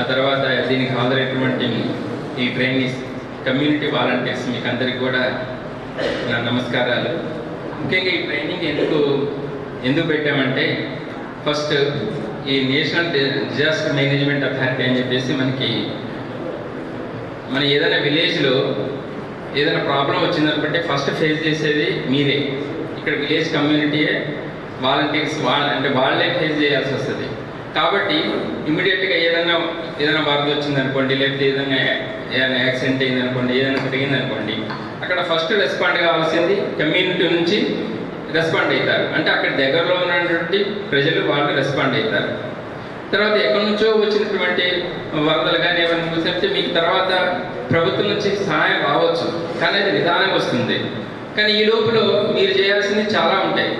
ఆ తర్వాత దీనికి హాజరైనటువంటి ఈ ట్రైనీస్ కమ్యూనిటీ వాలంటీర్స్ మీకు అందరికి కూడా నా నమస్కారాలు. ముఖ్యంగా ఈ ట్రైనింగ్ ఎందుకు ఎందుకు పెట్టామంటే ఫస్ట్ ఈ నేషనల్ డిజాస్టర్ మేనేజ్మెంట్ అథారిటీ అని చెప్పేసి మనకి మన ఏదైనా విలేజ్లో ఏదైనా ప్రాబ్లం వచ్చిందనుకుంటే ఫస్ట్ ఫేస్ చేసేది మీరే. ఇక్కడ విలేజ్ కమ్యూనిటీయే వాలంటీర్స్ వాళ్ళ అంటే వాళ్ళే ఫేస్ చేయాల్సి వస్తుంది. కాబట్టి ఇమీడియట్గా ఏదైనా ఏదైనా వచ్చింది వచ్చిందనుకోండి లేకపోతే ఏదైనా ఏదైనా యాక్సిడెంట్ అయిందనుకోండి ఏదైనా జరిగిందనుకోండి అక్కడ ఫస్ట్ రెస్పాండ్ కావాల్సింది కమ్యూనిటీ నుంచి రెస్పాండ్ అవుతారు. అంటే అక్కడ దగ్గరలో ఉన్నటువంటి ప్రజలు వాళ్ళు రెస్పాండ్ అవుతారు. తర్వాత ఎక్కడి నుంచో వచ్చినటువంటి వరదలు కానీ ఏమైనా చూసినట్టే మీకు తర్వాత ప్రభుత్వం నుంచి సహాయం రావచ్చు. కానీ అది నిదానంగా వస్తుంది. కానీ ఈ లోపల మీరు చేయాల్సింది చాలా ఉంటాయి.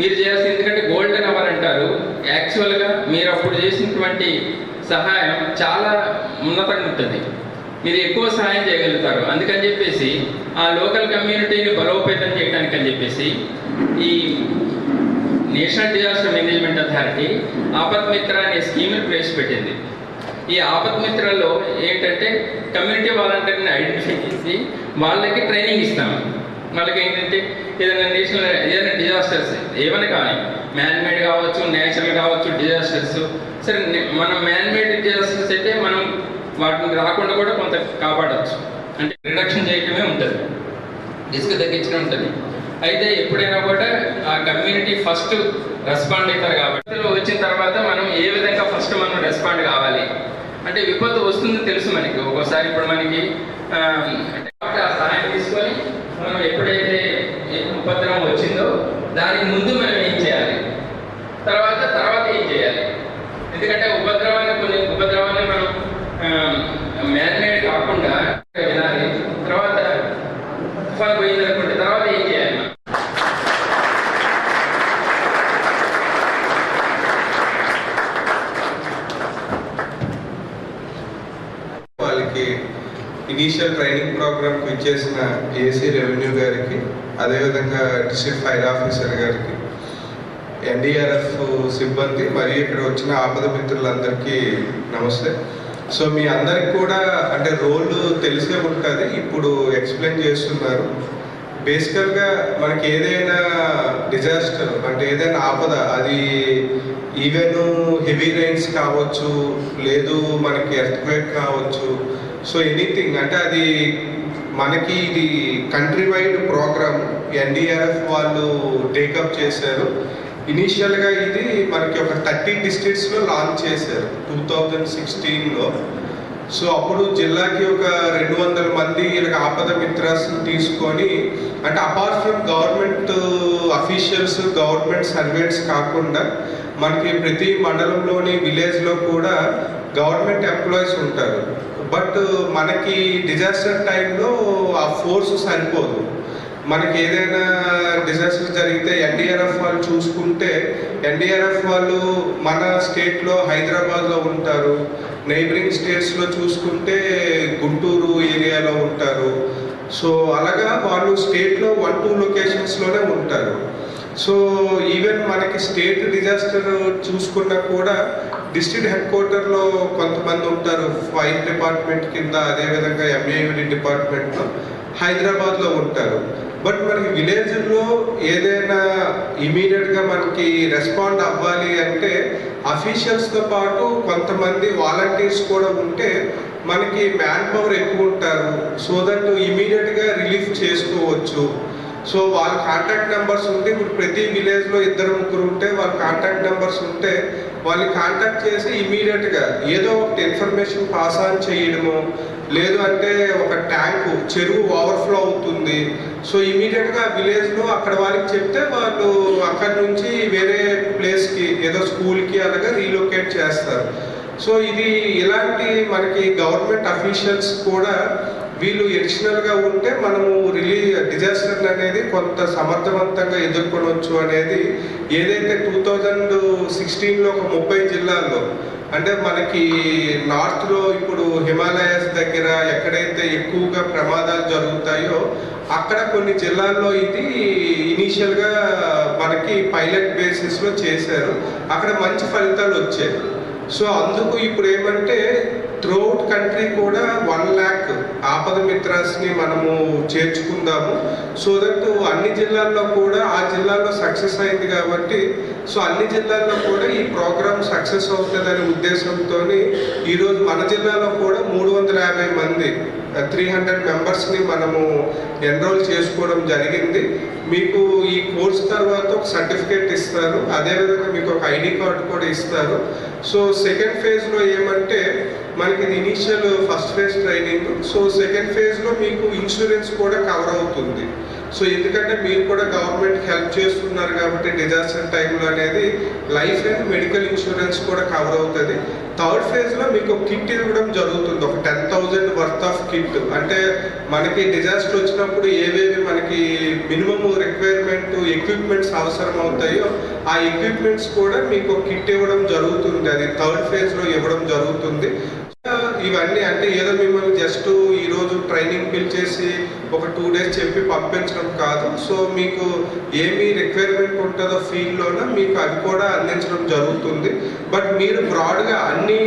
మీరు చేయాల్సింది ఎందుకంటే గోల్డెన్ అవర్ అంటారు. యాక్చువల్గా మీరు అప్పుడు చేసినటువంటి సహాయం చాలా ఉన్నతంగా ఉంటుంది. మీరు ఎక్కువ సహాయం చేయగలుగుతారు. అందుకని చెప్పేసి ఆ లోకల్ కమ్యూనిటీని బలోపేతం చేయడానికి అని చెప్పేసి ఈ national disaster management authority Aapda Mitra అనే స్కీమ్ని ప్రవేశపెట్టింది. ఈ ఆపత్ మిత్రలో ఏంటంటే కమ్యూనిటీ వాలంటీర్ని ఐడెంటిఫై చేసి వాళ్ళకి ట్రైనింగ్ ఇస్తాము వాళ్ళకి ఏంటంటే ఏదైనా నేషనల్ ఏదైనా డిజాస్టర్స్ ఏమైనా కానీ మేడ్ కావచ్చు నేచురల్ కావచ్చు డిజాస్టర్స్ సరే మనం మ్యాన్మేడ్ డిజాస్టర్స్ అయితే మనం వాటిని రాకుండా కూడా కొంత కాపాడవచ్చు అంటే రిడక్షన్ చేయటమే ఉంటుంది. రిస్క్ తగ్గించడం ఉంటుంది. అయితే ఎప్పుడైనా కూడా ఆ కమ్యూనిటీ ఫస్ట్ రెస్పాండ్ అవుతారు కాబట్టి వచ్చిన తర్వాత మనం ఏ విధంగా ఫస్ట్ మనం రెస్పాండ్ కావాలి? అంటే విపత్తు వస్తుంది తెలుసు మనకి. ఒక్కోసారి ఇప్పుడు మనకి ఆ, అంటే ఆ సహాయం తీసుకొని మనం ఎప్పుడైతే ఏ ఉపద్రవం వచ్చిందో దానికి ముందు మనం ఏం చేయాలి తర్వాత తర్వాత ఏం చేయాలి ఎందుకంటే ఉపద్రవాన్ని కొన్ని ఉపద్రవాన్ని మనం మ్యాన్ కాకుండా వినాలి. తర్వాత తుఫాన్ పోయింది అనుకుంటే తర్వాత ఏం చేయాలి వాళ్ళకి ఇనీషియల్ ట్రైనింగ్ ప్రోగ్రామ్కి ఇచ్చేసిన ఏసీ రెవెన్యూ గారికి అదేవిధంగా డిస్ట్రిక్ట్ ఫైర్ ఆఫీసర్ గారికి ఎన్డీఆర్ఎఫ్ సిబ్బంది మరియు ఇక్కడ వచ్చిన ఆపద మిత్రులందరికీ నమస్తే. సో మీ అందరికి కూడా అంటే రోల్ తెలిసే ఉంటుంది. ఇప్పుడు ఎక్స్ప్లెయిన్ చేస్తున్నారు. బేసికల్గా మనకి ఏదైనా డిజాస్టర్ అంటే ఏదైనా ఆపద అది ఈవెన్ హెవీ రైన్స్ కావచ్చు లేదు మనకి ఎర్త్క్వేక్ కావచ్చు. సో ఎనీథింగ్ అంటే అది మనకి ఇది కంట్రీ వైడ్ ప్రోగ్రామ్. ఎన్డీఆర్ఎఫ్ వాళ్ళు టేకప్ చేశారు. ఇనీషియల్గా ఇది మనకి ఒక థర్టీ డిస్ట్రిక్ట్స్లో లాంచ్ చేశారు టూ థౌజండ్ సిక్స్టీన్లో సో అప్పుడు జిల్లాకి ఒక రెండు వందల మంది ఇలా ఆపద మిత్రాస్ తీసుకొని అంటే apart from government officials government servants కాకుండా మనకి ప్రతి మండలంలోని విలేజ్లో కూడా గవర్నమెంట్ ఎంప్లాయీస్ ఉంటారు. బట్ మనకి డిజాస్టర్ టైంలో ఆ ఫోర్స్ సరిపోదు. మనకి ఏదైనా డిజాస్టర్ జరిగితే ఎన్డీఆర్ఎఫ్ వాళ్ళు చూసుకుంటే ఎన్డీఆర్ఎఫ్ వాళ్ళు మన స్టేట్లో హైదరాబాద్లో ఉంటారు. నైబరింగ్ స్టేట్స్లో చూసుకుంటే గుంటూరు ఏరియాలో ఉంటారు. సో అలాగా వాళ్ళు స్టేట్లో వన్ టూ లొకేషన్స్లోనే ఉంటారు. సో ఈవెన్ మనకి స్టేట్ డిజాస్టర్ చూసుకున్నా కూడా డిస్ట్రిక్ట్ హెడ్ క్వార్టర్లో కొంతమంది ఉంటారు. ఫైర్ డిపార్ట్మెంట్ కింద అదేవిధంగా ఎంఏయుడి డిపార్ట్మెంట్లో హైదరాబాద్లో ఉంటారు. బట్ మనకి విలేజ్లో ఏదైనా ఇమీడియట్గా మనకి రెస్పాండ్ అవ్వాలి అంటే అఫీషియల్స్తో పాటు కొంతమంది వాలంటీర్స్ కూడా ఉంటే మనకి మ్యాన్ పవర్ ఎక్కువ ఉంటారు. సో దట్ ఇమీడియట్గా రిలీఫ్ చేసుకోవచ్చు. సో వాళ్ళ కాంటాక్ట్ నెంబర్స్ ఉంటే ఇప్పుడు ప్రతి విలేజ్లో ఇద్దరు ముగ్గురు ఉంటే వాళ్ళ కాంటాక్ట్ నెంబర్స్ ఉంటే వాళ్ళు కాంటాక్ట్ చేసి ఇమీడియట్గా ఏదో ఒకటి ఇన్ఫర్మేషన్ పాస్ ఆన్ చేయడము లేదు అంటే ఒక ట్యాంకు చెరువు ఓవర్ఫ్లో అవుతుంది. సో ఇమీడియట్గా విలేజ్లో అక్కడ వాళ్ళకి చెప్తే వాళ్ళు అక్కడ నుంచి వేరే ప్లేస్కి ఏదో స్కూల్కి అలాగా రీలొకేట్ చేస్తారు. సో ఇది ఇలాంటి మనకి గవర్నమెంట్ అఫీషియల్స్ కూడా వీళ్ళు ఎడిషనల్గా ఉంటే మనము రిలీ డిజాస్టర్ అనేది కొంత సమర్థవంతంగా ఎదుర్కొనవచ్చు అనేది ఏదైతే టూ థౌజండ్ సిక్స్టీన్లో ఒక ముప్పై జిల్లాల్లో అంటే మనకి నార్త్లో ఇప్పుడు హిమాలయాస్ దగ్గర ఎక్కడైతే ఎక్కువగా ప్రమాదాలు జరుగుతాయో అక్కడ కొన్ని జిల్లాల్లో ఇది ఇనీషియల్గా మనకి పైలట్ బేసిస్లో చేశారు. అక్కడ మంచి ఫలితాలు వచ్చాయి. సో అందుకు ఇప్పుడు ఏమంటే త్రూఅవుట్ కంట్రీ కూడా వన్ ల్యాక్ ఆపద మిత్రాస్ని మనము చేర్చుకుందాము. సో దట్ అన్ని జిల్లాల్లో కూడా ఆ జిల్లాలో సక్సెస్ అయింది కాబట్టి సో అన్ని జిల్లాల్లో కూడా ఈ ప్రోగ్రామ్ సక్సెస్ అవుతుందనే ఉద్దేశంతో ఈరోజు మన జిల్లాలో కూడా మూడు వందల యాభై మంది త్రీ హండ్రెడ్ మెంబర్స్ని మనము ఎన్రోల్ చేసుకోవడం జరిగింది. మీకు ఈ కోర్స్ తర్వాత ఒక సర్టిఫికేట్ ఇస్తారు. అదేవిధంగా మీకు ఒక ఐడి కార్డు కూడా ఇస్తారు. సో సెకండ్ ఫేజ్లో ఏమంటే మనకి ఇది initial first phase training so second ఫేజ్లో మీకు ఇన్సూరెన్స్ కూడా కవర్ అవుతుంది. సో ఎందుకంటే మీరు కూడా గవర్నమెంట్ హెల్ప్ చేస్తున్నారు కాబట్టి డిజాస్టర్ టైంలో అనేది లైఫ్ అండ్ మెడికల్ ఇన్సూరెన్స్ కూడా కవర్ అవుతుంది. థర్డ్ ఫేజ్లో మీకు కిట్ ఇవ్వడం జరుగుతుంది. ఒక ten thousand worth of kit అంటే మనకి డిజాస్టర్ వచ్చినప్పుడు ఏవేవి మనకి మినిమం రిక్వైర్మెంట్ ఎక్విప్మెంట్స్ అవసరం అవుతాయో ఆ ఎక్విప్మెంట్స్ కూడా మీకు కిట్ ఇవ్వడం జరుగుతుంది. అది థర్డ్ ఫేజ్లో ఇవ్వడం జరుగుతుంది. ఇవన్నీ అంటే ఏదో మిమ్మల్ని జస్ట్ ఈరోజు ట్రైనింగ్ పిలిచేసి ఒక టూ డేస్ చెప్పి పంపించడం కాదు. సో మీకు ఏమి రిక్వైర్మెంట్ ఉంటుందో ఫీల్డ్లోన మీకు అది కూడా అందించడం జరుగుతుంది. బట్ మీరు బ్రాడ్గా అన్ని